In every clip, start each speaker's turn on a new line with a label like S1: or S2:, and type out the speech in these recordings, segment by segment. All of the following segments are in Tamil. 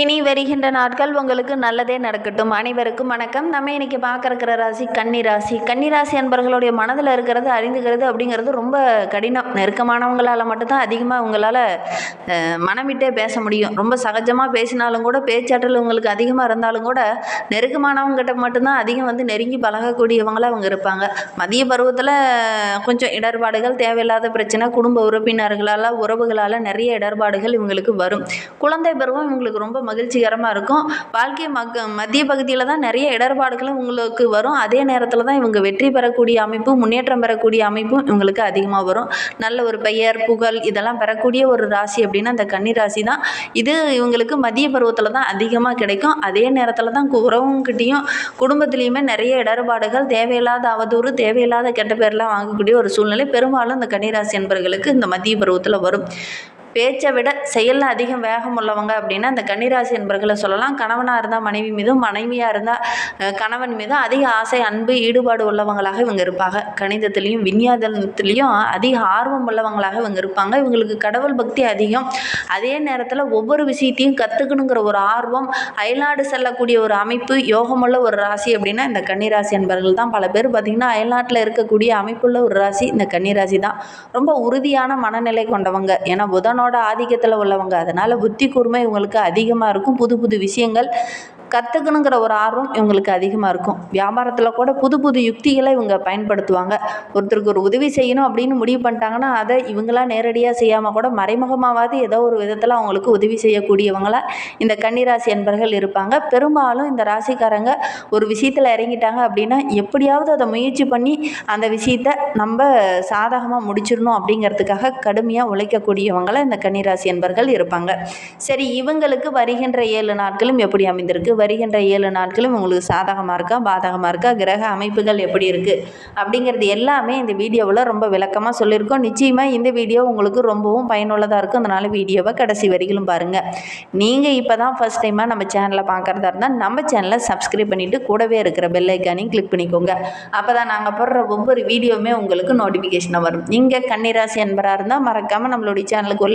S1: இனி வருகின்ற நாட்கள் உங்களுக்கு நல்லதே நடக்கட்டும். அனைவருக்கும் வணக்கம். நம்ம இன்னைக்கு பார்க்கறக்கிற ராசி கன்னி ராசி கன்னி ராசி அன்பர்களுடைய மனதில் இருக்கிறது அறிந்துகிறது அப்படிங்கிறது ரொம்ப கடினம். நெருக்கமானவங்களால் மட்டும்தான் அதிகமாக உங்களால் மனமிட்டே பேச முடியும். ரொம்ப சகஜமாக பேசினாலும் கூட பேச்சாற்றல் உங்களுக்கு அதிகமாக இருந்தாலும் கூட நெருக்கமானவங்ககிட்ட மட்டும்தான் அதிகம் வந்து நெருங்கி பழகக்கூடியவங்களாக அவங்க இருப்பாங்க. மதிய பருவத்தில் கொஞ்சம் இடர்பாடுகள் தேவையில்லாத பிரச்சனை குடும்ப உறுப்பினர்களால் உறவுகளால் நிறைய இடர்பாடுகள் இவங்களுக்கு வரும். குழந்தை பருவம் இவங்களுக்கு ரொம்ப மகிழ்ச்சிகரமாக இருக்கும். வாழ்க்கை மக்க மத்திய பகுதியில் தான் நிறைய இடர்பாடுகளும் உங்களுக்கு வரும். அதே நேரத்தில் தான் இவங்க வெற்றி பெறக்கூடிய அமைப்பும் முன்னேற்றம் பெறக்கூடிய அமைப்பும் இவங்களுக்கு அதிகமாக வரும். நல்ல ஒரு பெயர் புகழ் இதெல்லாம் பெறக்கூடிய ஒரு ராசி அப்படின்னா அந்த கன்னி ராசி தான். இது இவங்களுக்கு மதிய பருவத்தில் தான் அதிகமாக கிடைக்கும். அதே நேரத்தில் தான் உறவுங்கிட்டையும் குடும்பத்துலேயுமே நிறைய இடர்பாடுகள் தேவையில்லாத அவதூறு தேவையில்லாத கெட்ட பேர்லாம் வாங்கக்கூடிய ஒரு சூழ்நிலை. பெரும்பாலும் இந்த கன்னிராசி என்பவர்களுக்கு இந்த மத்திய பருவத்தில் வரும். பேச்சை விட செயலில் அதிகம் வேகம் உள்ளவங்க அப்படின்னா அந்த கன்னிராசி என்பர்களை சொல்லலாம். கணவனாக இருந்தால் மனைவி மீதும் மனைவியாக இருந்தால் கணவன் மீதும் அதிக ஆசை அன்பு ஈடுபாடு உள்ளவங்களாக இவங்க இருப்பாங்க. கணிதத்துலேயும் விஞ்ஞானத்துலேயும் அதிக ஆர்வம் உள்ளவங்களாக இவங்க இருப்பாங்க. இவங்களுக்கு கடவுள் பக்தி அதிகம். அதே நேரத்தில் ஒவ்வொரு விஷயத்தையும் கற்றுக்கணுங்கிற ஒரு ஆர்வம் அயல்நாடு செல்லக்கூடிய ஒரு அமைப்பு யோகமுள்ள ஒரு ராசி அப்படின்னா இந்த கன்னிராசி என்பர்கள் தான். பல பேர் பார்த்திங்கன்னா அயல்நாட்டில் இருக்கக்கூடிய அமைப்புள்ள ஒரு ராசி இந்த கன்னிராசி தான். ரொம்ப உறுதியான மனநிலை கொண்டவங்க. ஏன்னா புதனோட ஆதிக்கத்தில் உள்ளவங்க. அதனால் புத்தி கூர்மை இவங்களுக்கு அதிகமாக இருக்கும். புது புது விஷயங்கள் கற்றுக்கணுங்கிற ஒரு ஆர்வம் இவங்களுக்கு அதிகமாக இருக்கும். வியாபாரத்தில் கூட புது புது யுக்திகளை இவங்க பயன்படுத்துவாங்க. ஒருத்தருக்கு ஒரு உதவி செய்யணும் அப்படின்னு முடிவு பண்ணிட்டாங்கன்னா அதை இவங்களாம் நேரடியாக செய்யாமல் கூட மறைமுகமாவது ஏதோ ஒரு விதத்தில் அவங்களுக்கு உதவி செய்யக்கூடியவங்களாக இந்த கன்னிராசி என்பர்கள் இருப்பாங்க. பெரும்பாலும் இந்த ராசிக்காரங்க ஒரு விஷயத்தில் இறங்கிட்டாங்க அப்படின்னா எப்படியாவது அதை முயற்சி பண்ணி அந்த விஷயத்தை நம்ம சாதகமாக முடிச்சிடணும் அப்படிங்கிறதுக்காக கடுமையாக உழைக்கக்கூடியவங்களை இந்த கன்னிராசி என்பர்கள் இருப்பாங்க. சரி இவங்களுக்கு வருகின்ற ஏழு நாட்களும் எப்படி அமைந்திருக்கு? வருகின்ற ஏழு நாட்களும் உங்களுக்கு சாதகமாக இருக்கா? பாதகமாக இருக்கா? கிரக அமைப்புகள் எப்படி இருக்குது அப்படிங்கிறது எல்லாமே இந்த வீடியோவில் ரொம்ப விளக்கமாக சொல்லியிருக்கோம். நிச்சயமாக இந்த வீடியோ உங்களுக்கு ரொம்பவும் பயனுள்ளதாக இருக்கும். அதனால் வீடியோவை கடைசி வரையிலும் பாருங்கள் நீங்கள் இப்போ தான் ஃபஸ்ட் டைமாக நம்ம சேனலை பார்க்குறதா இருந்தால் நம்ம சேனலை சப்ஸ்கிரைப் பண்ணிவிட்டு கூடவே இருக்கிற பெல்லைக்கானையும் கிளிக் பண்ணிக்கோங்க. அப்போ தான் நாங்கள் போடுற ஒவ்வொரு வீடியோவுமே உங்களுக்கு நோட்டிஃபிகேஷனாக வரும். நீங்கள் கன்னிராசி என்பராக இருந்தால் மறக்காமல் நம்மளுடைய சேனலுக்கு ஒரு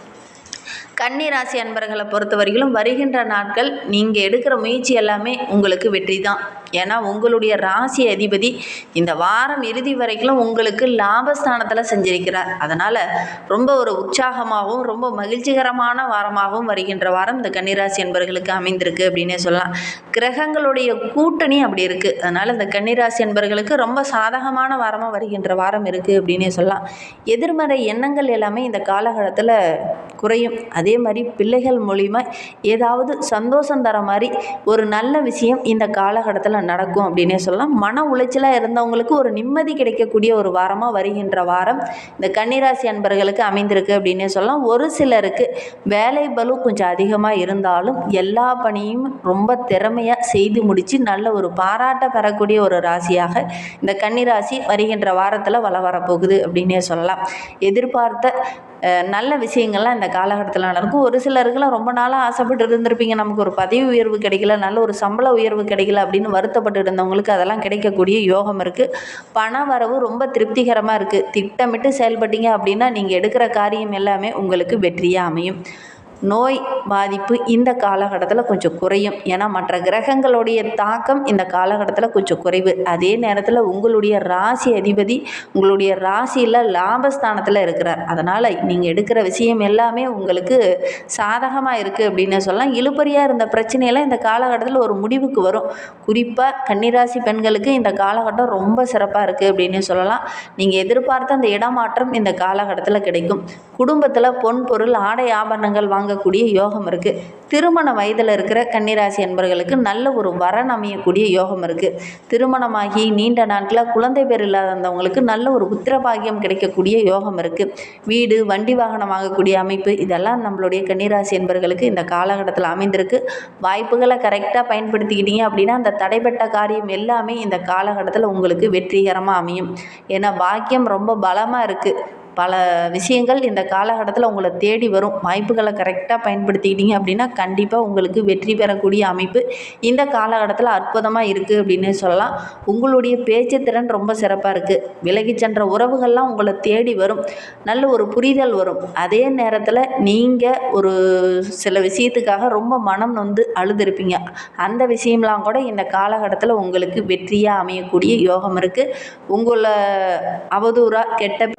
S1: கன்னிராசி அன்பர்களை பொறுத்த வரையிலும் வருகின்ற நாட்கள் நீங்கள் எடுக்கிற முயற்சி எல்லாமே உங்களுக்கு வெற்றி தான் ஏன்னா உங்களுடைய ராசி அதிபதி இந்த வாரம் இறுதி வரைக்கும் உங்களுக்கு லாபஸ்தானத்தில் செஞ்சிருக்கிறார். அதனால் ரொம்ப ஒரு உற்சாகமாகவும் ரொம்ப மகிழ்ச்சிகரமான வாரமாகவும் வருகின்ற வாரம் இந்த கன்னிராசி என்பர்களுக்கு அமைந்திருக்கு அப்படின்னே சொல்லலாம். கிரகங்களுடைய கூட்டணி அப்படி இருக்குது அதனால் இந்த கன்னிராசி என்பர்களுக்கு ரொம்ப சாதகமான வாரமாக வருகின்ற வாரம் இருக்குது அப்படின்னே சொல்லலாம். எதிர்மறை எண்ணங்கள் எல்லாமே இந்த காலகட்டத்தில் குறையும். அதே மாதிரி பிள்ளைகள் மூலிமா ஏதாவது சந்தோஷம் தர மாதிரி ஒரு நல்ல விஷயம் இந்த காலகட்டத்தில் நடக்கும் அப்படின்னே சொல்லலாம். மன உளைச்சலாக இருந்தவங்களுக்கு ஒரு நிம்மதி கிடைக்கக்கூடிய ஒரு வாரமாக வருகின்ற வாரம் இந்த கன்னிராசி அன்பர்களுக்கு அமைந்திருக்கு அப்படின்னே சொல்லலாம். ஒரு சிலருக்கு வேலை பலு கொஞ்சம் அதிகமாக இருந்தாலும் எல்லா பணியும் ரொம்ப திறமையாக செய்து முடித்து நல்ல ஒரு பாராட்ட பெறக்கூடிய ஒரு ராசியாக இந்த கன்னிராசி வருகின்ற வாரத்தில் வள வரப்போகுது அப்படின்னே சொல்லலாம். எதிர்பார்த்த நல்ல விஷயங்கள்லாம் இந்த காலகட்டத்தில் நடக்கும். ஒரு சிலருக்குலாம் ரொம்ப நாளாக ஆசைப்பட்டு இருந்திருப்பீங்க. நமக்கு ஒரு பதவி உயர்வு கிடைக்கல நல்ல ஒரு சம்பள உயர்வு கிடைக்கல அப்படின்னு வருத்தப்பட்டு இருந்தவங்களுக்கு அதெல்லாம் கிடைக்கக்கூடிய யோகம் இருக்குது பண வரவு ரொம்ப திருப்திகரமாக இருக்குது திட்டமிட்டு செயல்பட்டீங்க அப்படின்னா நீங்கள் எடுக்கிற காரியம் எல்லாமே உங்களுக்கு வெற்றியாக அமையும். நோய் பாதிப்பு இந்த காலகட்டத்தில் கொஞ்சம் குறையும். ஏன்னா மற்ற கிரகங்களுடைய தாக்கம் இந்த காலகட்டத்தில் கொஞ்சம் குறைவு. அதே நேரத்தில் உங்களுடைய ராசி அதிபதி உங்களுடைய ராசியில் லாபஸ்தானத்தில் இருக்கிறார். அதனால் நீங்கள் எடுக்கிற விஷயம் எல்லாமே உங்களுக்கு சாதகமாக இருக்குது அப்படின்னு சொல்லலாம். இழுப்பறியாக இருந்த பிரச்சனையெல்லாம் இந்த காலகட்டத்தில் ஒரு முடிவுக்கு வரும். குறிப்பாக கன்னிராசி பெண்களுக்கு இந்த காலகட்டம் ரொம்ப சிறப்பாக இருக்குது அப்படின்னு சொல்லலாம். நீங்கள் எதிர்பார்த்த அந்த இடமாற்றம் இந்த காலகட்டத்தில் கிடைக்கும். குடும்பத்தில் பொன் பொருள் ஆடை ஆபரணங்கள் வாங்க வாங்கக்கூடிய யோகம் இருக்குது திருமண வயதில் இருக்கிற கன்னிராசி அன்பர்களுக்கு நல்ல ஒரு வரன் அமையக்கூடிய யோகம் இருக்குது திருமணமாகி நீண்ட நாட்களில் குழந்தை பேர் இல்லாதவங்களுக்கு நல்ல ஒரு உத்திரபாகியம் கிடைக்கக்கூடிய யோகம் இருக்குது வீடு வண்டி வாகனம் வாங்கக்கூடிய அமைப்பு இதெல்லாம் நம்மளுடைய கன்னிராசி என்பர்களுக்கு இந்த காலகட்டத்தில் அமைந்திருக்கு. வாய்ப்புகளை கரெக்டாக பயன்படுத்திக்கிட்டீங்க அப்படின்னா அந்த தடைப்பட்ட காரியம் எல்லாமே இந்த காலகட்டத்தில் உங்களுக்கு வெற்றிகரமாக அமையும். ஏன்னா பாக்கியம் ரொம்ப பலமாக இருக்குது பல விஷயங்கள் இந்த காலகட்டத்தில் உங்களை தேடி வரும். வாய்ப்புகளை கரெக்டாக பயன்படுத்திக்கிட்டீங்க அப்படின்னா கண்டிப்பாக உங்களுக்கு வெற்றி பெறக்கூடிய அமைப்பு இந்த காலகட்டத்தில் அற்புதமாக இருக்குது அப்படின்னு சொல்லலாம். உங்களுடைய பேச்சு திறன் ரொம்ப சிறப்பாக இருக்குது விலகி சென்ற உறவுகள்லாம் உங்களை தேடி வரும். நல்ல ஒரு புரிதல் வரும். அதே நேரத்தில் நீங்கள் ஒரு சில விஷயத்துக்காக ரொம்ப மனம் நொந்து அழுதுருப்பீங்க. அந்த விஷயம்லாம் கூட இந்த காலகட்டத்தில் உங்களுக்கு வெற்றியாக அமையக்கூடிய யோகம் இருக்குது உங்களை அவதூறாக கெட்ட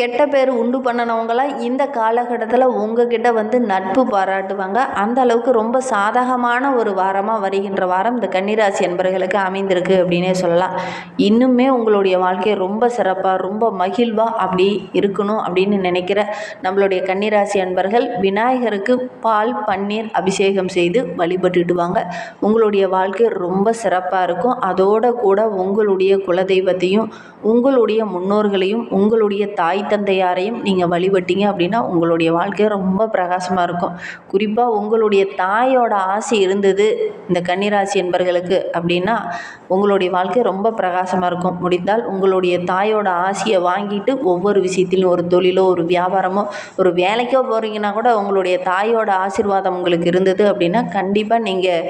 S1: கெட்ட பேர் உண்டு பண்ணினவங்களாம் இந்த காலகட்டத்தில் உங்ககிட்ட வந்து நட்பு பாராட்டுவாங்க. அந்த அளவுக்கு ரொம்ப சாதகமான ஒரு வாரமாக வருகின்ற வாரம் இந்த கன்னிராசி என்பர்களுக்கு அமைந்திருக்கு அப்படின்னே சொல்லலாம். இன்னுமே உங்களுடைய வாழ்க்கை ரொம்ப சிறப்பாக ரொம்ப மகிழ்வாக அப்படி இருக்கணும் அப்படின்னு நினைக்கிற நம்மளுடைய கன்னிராசி அன்பர்கள் விநாயகருக்கு பால் பன்னீர் அபிஷேகம் செய்து வழிபட்டுட்டு வாங்க. உங்களுடைய வாழ்க்கை ரொம்ப சிறப்பாக இருக்கும். அதோட கூட உங்களுடைய குலதெய்வத்தையும் உங்களுடைய முன்னோர்களையும் உங்களுடைய தாய் தந்தையாரையும் நீங்கள் வழிபட்டீங்க அப்படின்னா உங்களுடைய வாழ்க்கை ரொம்ப பிரகாசமாக இருக்கும். குறிப்பாக உங்களுடைய தாயோட ஆசை இருந்தது இந்த கன்னிராசி என்பர்களுக்கு அப்படின்னா உங்களுடைய வாழ்க்கை ரொம்ப பிரகாசமாக இருக்கும். முடிந்தால் உங்களுடைய தாயோட ஆசையை வாங்கிட்டு ஒவ்வொரு விஷயத்திலும் ஒரு தொழிலோ ஒரு வியாபாரமோ ஒரு வேலைக்கோ போகிறீங்கன்னா கூட உங்களுடைய தாயோட ஆசீர்வாதம் உங்களுக்கு இருந்தது அப்படின்னா கண்டிப்பாக நீங்கள்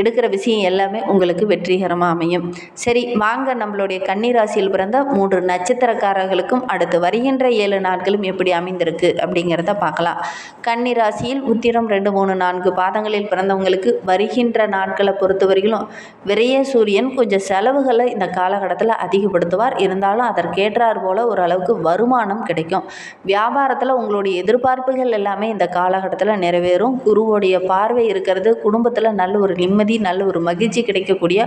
S1: எடுக்கிற விஷயம் எல்லாமே உங்களுக்கு வெற்றிகரமாக அமையும். சரி வாங்க நம்மளுடைய கன்னிராசியில் பிறந்த மூன்று நட்சத்திரக்காரர்களுக்கும் அடுத்து வருகின்ற ஏழு நாட்களும் எப்படி அமைந்திருக்கு அப்படிங்கிறத பார்க்கலாம். கன்னிராசியில் உத்திரம் ரெண்டு மூணு நான்கு பாதங்களில் பிறந்தவங்களுக்கு வருகின்ற நாட்களை பொறுத்தவரையிலும் விரைய சூரியன் கொஞ்சம் செலவுகளை இந்த காலகட்டத்தில் அதிகப்படுத்துவார். இருந்தாலும் அதற்கேற்றார் போல் ஓரளவுக்கு வருமானம் கிடைக்கும். வியாபாரத்தில் உங்களுடைய எதிர்பார்ப்புகள் எல்லாமே இந்த காலகட்டத்தில் நிறைவேறும். குருவோடைய பார்வை இருக்கிறது குடும்பத்தில் நல்ல ஒரு நிம்மதி நல்ல ஒரு மகிழ்ச்சி கிடைக்கக்கூடிய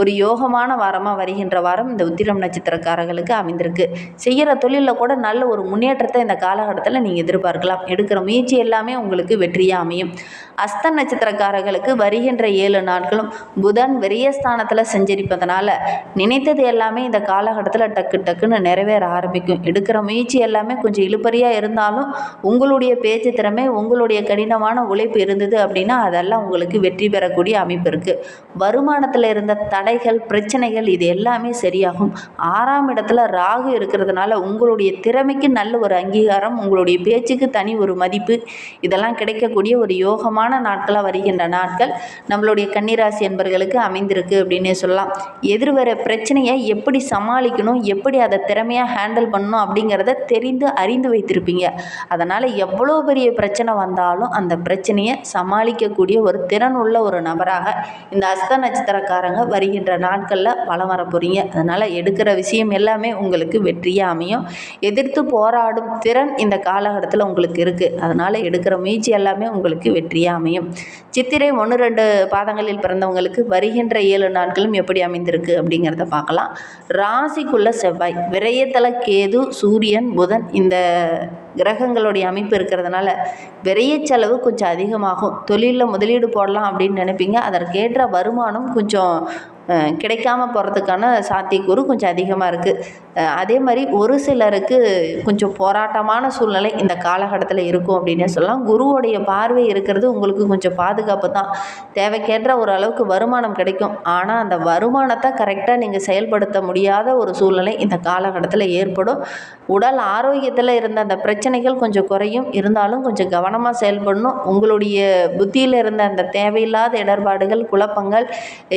S1: ஒரு யோகமான வாரமாக வருகின்ற வாரம் இந்த உத்திரம் நட்சத்திரக்காரர்களுக்கு அமைந்திருக்கு. செய்கிற தொழிலில் கூட நல்ல ஒரு முன்னேற்றத்தை இந்த காலகட்டத்தில் நீங்கள் எதிர்பார்க்கலாம். எடுக்கிற முயற்சி எல்லாமே உங்களுக்கு வெற்றியாக அமையும். அஸ்த நட்சத்திரக்காரர்களுக்கு வருகின்ற ஏழு நாட்களும் புதன் விரயஸ்தானத்தில் செஞ்சிருப்பதனால நினைத்தது எல்லாமே இந்த காலகட்டத்தில் டக்கு டக்குன்னு நிறைவேற ஆரம்பிக்கும். எடுக்கிற முயற்சி எல்லாமே கொஞ்சம் இழுபறியாக இருந்தாலும் உங்களுடைய பேச்சு திறமை உங்களுடைய கடினமான உழைப்பு இருந்தது அப்படின்னா அதெல்லாம் உங்களுக்கு வெற்றி பெறக்கூடிய அமைப்பு இருக்குது வருமானத்தில் இருந்த தடைகள் பிரச்சனைகள் இது எல்லாமே சரியாகும். ஆறாம் இடத்துல ராகு இருக்கிறதுனால உங்களுடைய திறமைக்கு நல்ல ஒரு அங்கீகாரம் உங்களுடைய பேச்சுக்கு தனி ஒரு மதிப்பு இதெல்லாம் கிடைக்கக்கூடிய ஒரு யோகமான நாட்களாக வருகின்ற நாட்கள் நம்மளுடைய கன்னிராசி என்பர்களுக்கு அமைந்திருக்கு அப்படின்னே சொல்லலாம். எதிர்வர பிரச்சனையை எப்படி சமாளிக்கணும் எப்படி அதை திறமையாக ஹேண்டில் பண்ணணும் அப்படிங்கிறத தெரிந்து அறிந்து வைத்திருப்பீங்க. அதனால் எவ்வளோ பெரிய பிரச்சனை வந்தாலும் அந்த பிரச்சனையை சமாளிக்கக்கூடிய ஒரு திறன் உள்ள ஒரு நபராக இந்த அஸ்த நட்சத்திரக்காரங்க வருகின்ற நாட்களில் வளம் வர போகிறீங்க அதனால் எடுக்கிற விஷயம் எல்லாமே உங்களுக்கு வெற்றியாக அமையும். எதிர்த்து போராடும் திறன் இந்த காலகட்டத்தில் உங்களுக்கு இருக்குது அதனால் எடுக்கிற முயற்சி எல்லாமே உங்களுக்கு வெற்றியாக அமையும். சித்திரை ஒன்று ரெண்டு பாதங்களில் பிறந்தவங்களுக்கு வருகின்ற ஏழு நாட்களும் எப்படி அமைந்திருக்கு அப்படிங்கிறத பார்க்கலாம். ராசிக்குள்ள செவ்வாய். விரயத்தல கேது சூரியன் புதன் இந்த கிரகங்களுடைய அமைப்பு இருக்கிறதுனால விரைய செலவு கொஞ்சம் அதிகமாகும். தொழிலில் முதலீடு போடலாம் அப்படின்னு நினைப்பீங்க. அதற்கேற்ற வருமானம் கொஞ்சம் கிடைக்காம போகிறதுக்கான சாத்தியக்கூறு கொஞ்சம் அதிகமாக இருக்குது அதே மாதிரி ஒரு சிலருக்கு கொஞ்சம் போராட்டமான சூழ்நிலை இந்த காலகட்டத்தில் இருக்கும் அப்படின்னே சொல்லலாம். குருவோடைய பார்வை இருக்கிறது உங்களுக்கு கொஞ்சம் பாதுகாப்பு தான். தேவைக்கேற்ற ஒரு அளவுக்கு வருமானம் கிடைக்கும். ஆனால் அந்த வருமானத்தை கரெக்டாக நீங்கள் செயல்படுத்த முடியாத ஒரு சூழ்நிலை இந்த காலகட்டத்தில் ஏற்படும். உடல் ஆரோக்கியத்தில் இருந்த அந்த பிரச்சனைகள் கொஞ்சம் குறையும். இருந்தாலும் கொஞ்சம் கவனமாக செயல்படணும். உங்களுடைய புத்தியில் இருந்த அந்த தேவையில்லாத இடர்பாடுகள் குழப்பங்கள்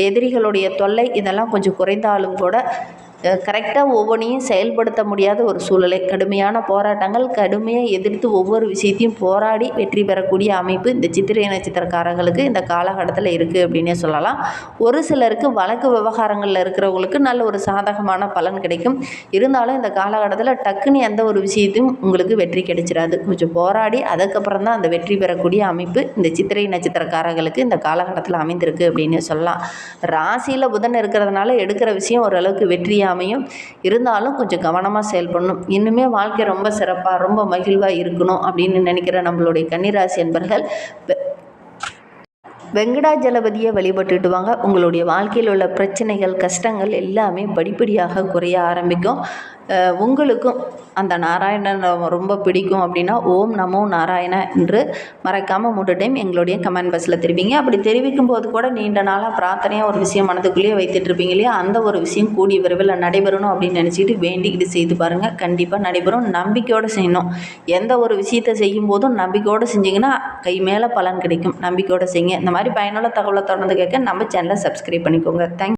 S1: எதிரிகளுடைய தொல்லை இதெல்லாம் கொஞ்சம் குறைந்தாலும் கூட கரெக்டாக ஒவ்வொன்றையும் செயல்படுத்த முடியாத ஒரு சூழ்நிலை கடுமையான போராட்டங்கள் கடுமையாக எதிர்த்து ஒவ்வொரு விஷயத்தையும் போராடி வெற்றி பெறக்கூடிய அமைப்பு இந்த சித்திரை நட்சத்திரக்காரங்களுக்கு இந்த காலகட்டத்தில் இருக்குது அப்படின்னே சொல்லலாம். ஒரு சிலருக்கு வழக்கு விவகாரங்களில் இருக்கிறவங்களுக்கு நல்ல ஒரு சாதகமான பலன் கிடைக்கும். இருந்தாலும் இந்த காலகட்டத்தில் டக்குன்னு எந்த ஒரு விஷயத்தையும் உங்களுக்கு வெற்றி கிடைச்சிடாது கொஞ்சம் போராடி அதுக்கப்புறம் தான் அந்த வெற்றி பெறக்கூடிய அமைப்பு இந்த சித்திரை நட்சத்திரக்காரர்களுக்கு இந்த காலகட்டத்தில் அமைந்திருக்கு அப்படின்னு சொல்லலாம். ராசியில் புதன் இருக்கிறதுனால எடுக்கிற விஷயம் ஓரளவுக்கு வெற்றியாக அமையும். இருந்தாலும் கொஞ்சம் கவனமாக செயல்படணும். இன்னுமே வாழ்க்கை ரொம்ப சிறப்பாக ரொம்ப மகிழ்வாக இருக்கணும் அப்படின்னு நினைக்கிற நம்மளுடைய கன்னிராசி என்பர்கள் வெங்கடாஜலபதியை வழிபட்டுட்டு வாங்க. உங்களுடைய வாழ்க்கையில் உள்ள பிரச்சனைகள் கஷ்டங்கள் எல்லாமே படிப்படியாக குறைய ஆரம்பிக்கும். உங்களுக்கும் அந்த நாராயணன் ரொம்ப பிடிக்கும் அப்படின்னா ஓம் நமோ நாராயண என்று மறக்காமல் மூன்று டைம் எங்களுடைய கமெண்ட் பாக்ஸில் தெரிவிங்க. அப்படி தெரிவிக்கும் போது கூட நீண்ட நாளாக பிரார்த்தனையாக ஒரு விஷயம் மனதுக்குள்ளேயே வைத்துட்டு இருப்பீங்க இல்லையா? அந்த ஒரு விஷயம் கூடிய விரைவில் நடைபெறணும் அப்படின்னு நினச்சிட்டு வேண்டிக்கிட்டு செய்து பாருங்கள் கண்டிப்பாக நடைபெறும். நம்பிக்கையோடு செய்யணும். எந்த ஒரு விஷயத்தை செய்யும் போதும் நம்பிக்கையோடு செஞ்சிங்கன்னா கை மேலே பலன் கிடைக்கும். நம்பிக்கையோடு செய்யுங்க. இந்த மாதிரி பயனுள்ள தகவலை தொடர்ந்து கேட்க நம்ம சேனலை சப்ஸ்கிரைப் பண்ணிக்கோங்க. தேங்க்